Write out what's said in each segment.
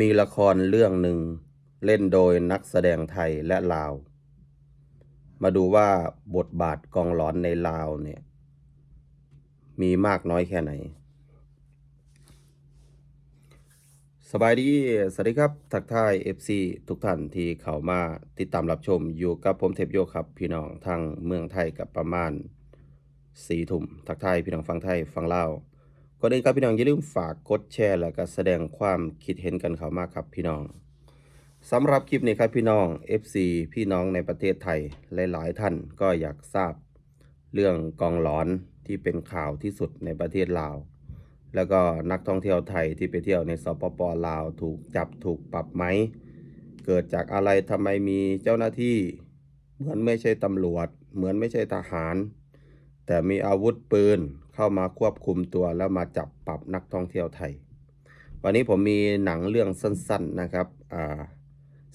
มีละครเรื่องหนึ่งเล่นโดยนักแสดงไทยและลาว มาดูว่าบทบาทกองหลอนในลาวเนี่ย มีมากน้อยแค่ไหน สบายดี สวัสดีครับ ทักทาย FC ทุกท่านที่เข้ามาติดตามรับชมอยู่กับผมเทพโยครับ พี่น้องทางเมืองไทยกับประมาณสี่ทุ่มทักทายพี่น้องฟังไทยฟังลาว ก่อนอื่นครับพี่น้องอย่าลืมฝากกดแชร์และก็แสดงความคิดเห็นกันเข้ามากครับพี่น้องสำหรับคลิปนี้ครับพี่น้อง FC พี่น้องในประเทศไทยหลาย ๆ ท่านก็อยากทราบเรื่องกองหลอนที่เป็นข่าวที่สุดในประเทศลาว แล้วก็นักท่องเที่ยวไทยที่ไปเที่ยวในสปปลาวถูกจับถูกปรับไหม เกิดจากอะไรทำไมมีเจ้าหน้าที่เหมือนไม่ใช่ตำรวจ เหมือนไม่ใช่ทหาร แต่มีอาวุธปืน เข้ามาควบคุมตัวแล้วมาจับปรับนักท่องเที่ยวไทย วันนี้ผมมีหนังเรื่องสั้นๆนะครับอ่า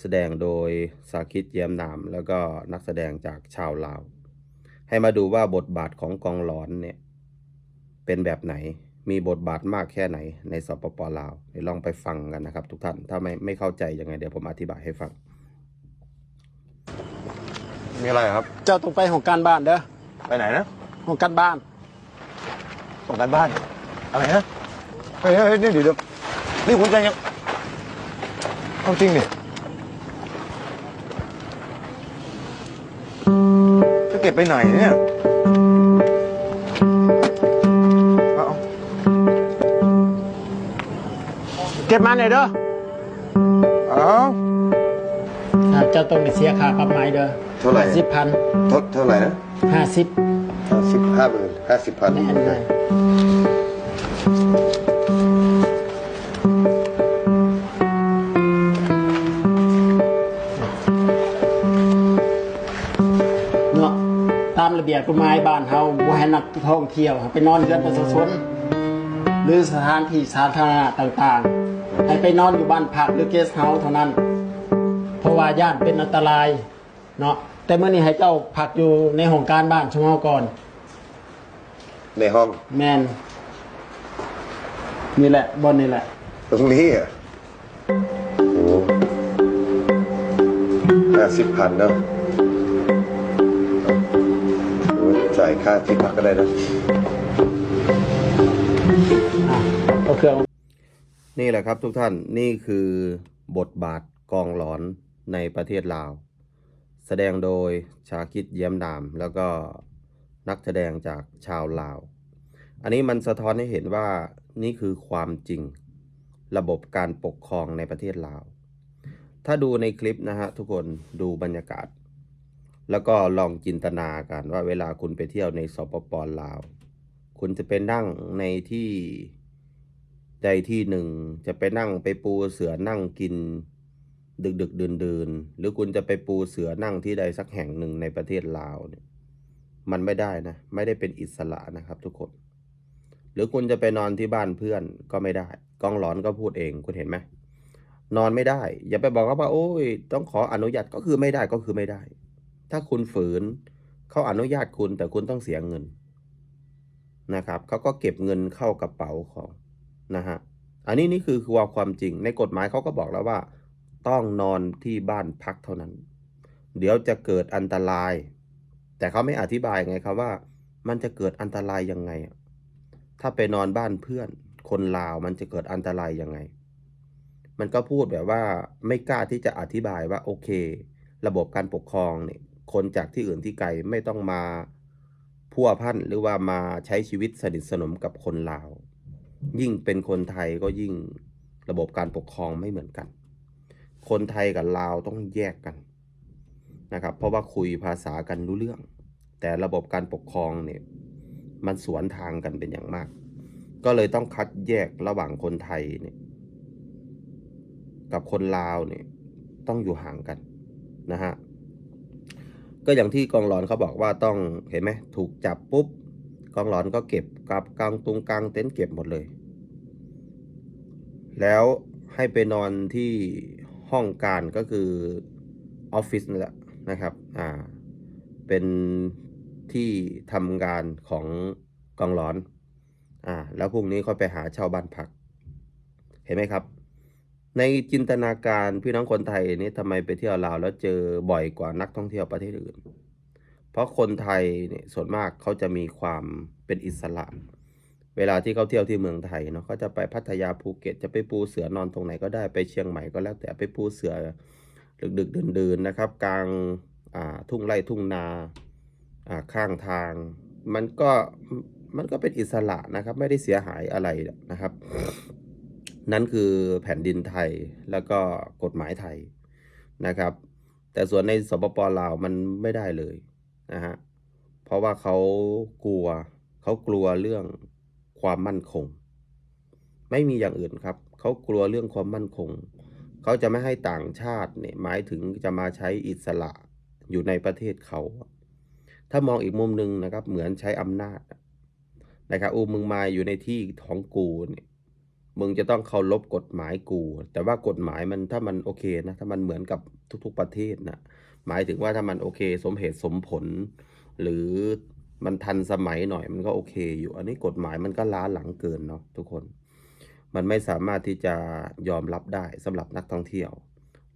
แสดงโดยสาคิตแย้มนาม แล้วก็นักแสดงจากชาวลาว ให้มาดูว่าบทบาทของกองหลอนเนี่ยเป็นแบบไหนมีบทบาทมากแค่ไหนในสปปลาวเดี๋ยวลองไปฟังกันนะครับ ทุกท่านถ้าไม่ไม่เข้าใจยังไงเดี๋ยวผมอธิบายให้ฟัง มีอะไรครับ เจ้าต้องไปของการบ้านเด้อไปไหนนะของการบ้าน ส่งกันบ้าน อะไรนะเฮ้ยเฮ้ยเฮ้ยนี่เดี๋ยวเดี๋ยวนี่คุณจะยังเอาจริงดิจะเก็บไปไหนเนี่ยเอาเอาเก็บมาหน่อยเด้อเอาอ่าเจ้าต้องไปเสียค่าปรับไม้เด้อเท่าไหร่ สิบพันเท่าเท่าไหร่นะห้าสิบห้าสิบห้าหมื่นห้าสิบพัน แน่นเลย เนาะตามระเบียบกฎหมายบ้านเฮาบ่ให้นักท่องเที่ยวไปนอนเรือนประชาชนหรือสถานที่สาธารณะต่างๆ ให้ไปนอนอยู่บ้านพักหรือเกสต์เฮาส์เท่านั้น เพราะว่าย่านเป็นอันตรายเนาะแต่เมื่อนี้ให้เจ้าพักอยู่ในห้องการบ้านชั่วโมงก่อน ในห้อง แมน นี่แหละบอลนี่แหละ ตรงนี้อะโอ้ห้าสิบพันเนาะโอ้จ่ายค่าที่พักก็ได้นะอะเอาเครื่อง นี่แหละครับทุกท่านนี่คือบทบาทกองหลอนในประเทศลาว แสดงโดยชาคิดเยี่ยมนาม แล้วก็นักแสดงจากชาวลาว อันนี้มันสะท้อนให้เห็นว่า นี่คือความจริง ระบบการปกครองในประเทศลาว ถ้าดูในคลิปนะฮะทุกคนดูบรรยากาศ แล้วก็ลองจินตนากันว่าเวลาคุณไปเที่ยวในสปปลาว คุณจะไปนั่งในที่ใดที่หนึ่ง จะไปนั่งไปปูเสือนั่งกิน ดึกดึกดื่นดื่นหรือคุณจะไปปูเสือนั่งที่ใดสักแห่งหนึ่งในประเทศลาวเนี่ยมันไม่ได้นะ ไม่ได้เป็นอิสระนะครับทุกคน หรือคุณจะไปนอนที่บ้านเพื่อนก็ไม่ได้กองหลอนก็พูดเองคุณเห็นไหมนอนไม่ได้ อย่าไปบอกเขาว่า โอ้ย ต้องขออนุญาตก็คือไม่ได้ก็คือไม่ได้ ถ้าคุณฝืนเขาอนุญาตคุณแต่คุณต้องเสียเงินนะครับเขาก็เก็บเงินเข้ากระเป๋าของนะฮะอันนี้นี่คือคือความจริง ในกฎหมายเขาก็บอกแล้วว่า ต้องนอนที่บ้านพักเท่านั้น เดี๋ยวจะเกิดอันตราย แต่เขาไม่อธิบายไงครับว่า มันจะเกิดอันตรายยังไง ถ้าไปนอนบ้านเพื่อนคนลาวมันจะเกิดอันตรายยังไง มันก็พูดแบบว่าไม่กล้าที่จะอธิบายว่าโอเค ระบบการปกครองเนี่ยคนจากที่อื่นที่ไกลไม่ต้องมาพัวพันหรือว่ามาใช้ชีวิตสนิทสนมกับคนลาว ยิ่งเป็นคนไทยก็ยิ่งระบบการปกครองไม่เหมือนกัน คนไทยกับลาวต้องแยกกันนะครับ เพราะว่าคุยภาษากันรู้เรื่อง แต่ระบบการปกครองเนี่ย มันสวนทางกันเป็นอย่างมาก ก็เลยต้องคัดแยกระหว่างคนไทยเนี่ยกับคนลาวเนี่ยต้องอยู่ห่างกันนะฮะก็อย่างที่กองหลอนเขาบอกว่าต้องเห็นไหมถูกจับปุ๊บกองหลอนก็เก็บกับกลางตุงกลางเต็นท์เก็บหมดเลย แล้วให้ไปนอนที่ห้องการก็คือออฟฟิศนั่นแหละนะครับอ่าเป็น ที่ทำงานของกองหลอน อ่า แล้วพรุ่งนี้เขาไปหาเช่าบ้านพัก เห็นไหมครับ ในจินตนาการพี่น้องคนไทยนี่ทำไมไปเที่ยวลาวแล้วเจอบ่อยกว่านักท่องเที่ยวประเทศอื่น เพราะคนไทยเนี่ยส่วนมากเขาจะมีความเป็นอิสระ เวลาที่เขาเที่ยวที่เมืองไทยเนาะเขาจะไปพัทยาภูเก็ต จะไปปูเสือนอนตรงไหนก็ได้ไปเชียงใหม่ก็แล้วแต่ไปปูเสือดึกๆดื่นๆนะครับ กลางอ่าทุ่งไร่ทุ่งนา ข้างทาง มันก็มันก็เป็นอิสระนะครับ ไม่ได้เสียหายอะไรนะครับ นั่นคือแผ่นดินไทยแล้วก็กฎหมายไทยนะครับ แต่ส่วนในสปปลาวมันไม่ได้เลยนะฮะเพราะว่าเขากลัวเขากลัวเรื่องความมั่นคง ไม่มีอย่างอื่นครับเขากลัวเรื่องความมั่นคงเขาจะไม่ให้ต่างชาติเนี่ยหมายถึงจะมาใช้อิสระอยู่ในประเทศเขา ถ้ามองอีกมุมหนึ่งนะครับ เหมือนใช้อำนาจนะครับอูมึงมาอยู่ในที่ของกูเนี่ยมึงจะต้องเคารพกฎหมายกู แต่ว่ากฎหมายมันถ้ามันโอเคนะ ถ้ามันเหมือนกับทุกๆประเทศนะหมายถึงว่าถ้ามันโอเค สมเหตุสมผล หรือมันทันสมัยหน่อยมันก็โอเค อยู่ อันนี้กฎหมายมันก็ล้าหลังเกินเนาะทุกคน มันไม่สามารถที่จะยอมรับได้สำหรับนักท่องเที่ยว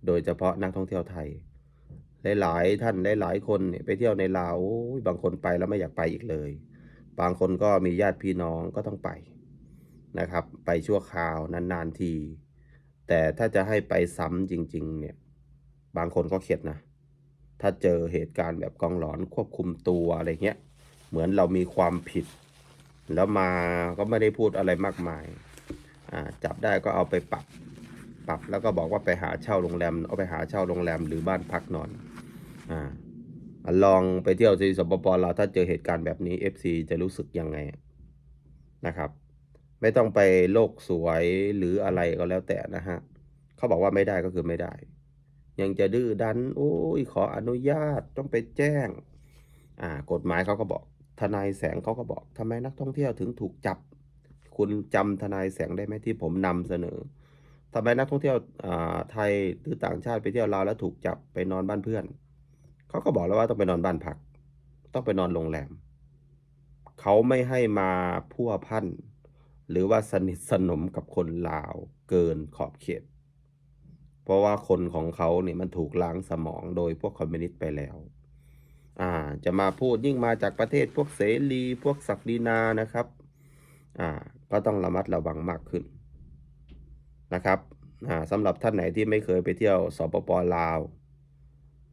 โดยเฉพาะนักท่องเที่ยวไทย หลายๆท่านหลายๆคนไปเที่ยวในลาวบางคนไปแล้วไม่อยากไปอีกเลย บางคนก็มีญาติพี่น้องก็ต้องไปนะครับ ไปชั่วคราวนานๆที แต่ถ้าจะให้ไปซ้ำจริง ๆ เนี่ย บางคนก็เข็ดนะ ถ้าเจอเหตุการณ์แบบกองหลอนควบคุมตัวอะไรเงี้ย เหมือนเรามีความผิด แล้วมาก็ไม่ได้พูดอะไรมากมายอ่าจับได้ก็เอาไปปรับปรับแล้วก็บอกว่าไปหาเช่าโรงแรม เอาไปหาเช่าโรงแรมหรือบ้านพักนอน อ่าลองไปเที่ยวที่สปปลาวถ้าเจอเหตุการณ์แบบนี้ FC จะรู้สึกยังไงนะครับ ไม่ต้องไปโลกสวยหรืออะไรก็แล้วแต่นะฮะเขาบอกว่าไม่ได้ก็คือไม่ได้ ยังจะดื้อดัน โอ้ยขออนุญาตต้องไปแจ้ง อ่ากฎหมายเขาก็บอกทนายแสงเขาก็บอกทำไมนักท่องเที่ยวถึงถูกจับ คุณจำทนายแสงได้ไหมที่ผมนำเสนอทำไมนักท่องเที่ยวอ่าไทยหรือต่างชาติไปเที่ยวลาวแล้วถูกจับไปนอนบ้านเพื่อน เขาก็บอกแล้วว่าต้องไปนอนบ้านพัก ต้องไปนอนโรงแรม เขาไม่ให้มาพัวพันหรือว่าสนิทสนมกับคนลาวเกินขอบเขต เพราะว่าคนของเขาเนี่ยมันถูกล้างสมองโดยพวกคอมมิวนิสต์ไปแล้ว อ่า จะมาพูดยิ่งมาจากประเทศพวกเสรีพวกศักดินานะครับ อ่า ก็ต้องระมัดระวังมากขึ้นนะครับ อ่าสำหรับท่านไหนที่ไม่เคยไปเที่ยวสปปลาว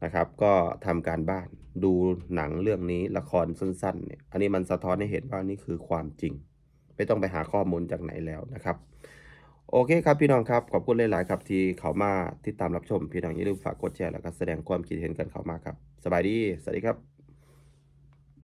นะครับ ก็ทำการบ้านดูหนังเรื่องนี้ละครสั้นๆเนี่ยอันนี้มันสะท้อนให้เห็นว่านี่คือความจริง ไม่ต้องไปหาข้อมูลจากไหนแล้วนะครับ โอเคครับพี่น้องครับขอบคุณหลายๆครับที่เขามาติดตามรับชม พี่น้องอย่าลืมฝากกดแชร์แล้วก็แสดงความคิดเห็นกันเข้ามาครับ สบายดี สวัสดีครับ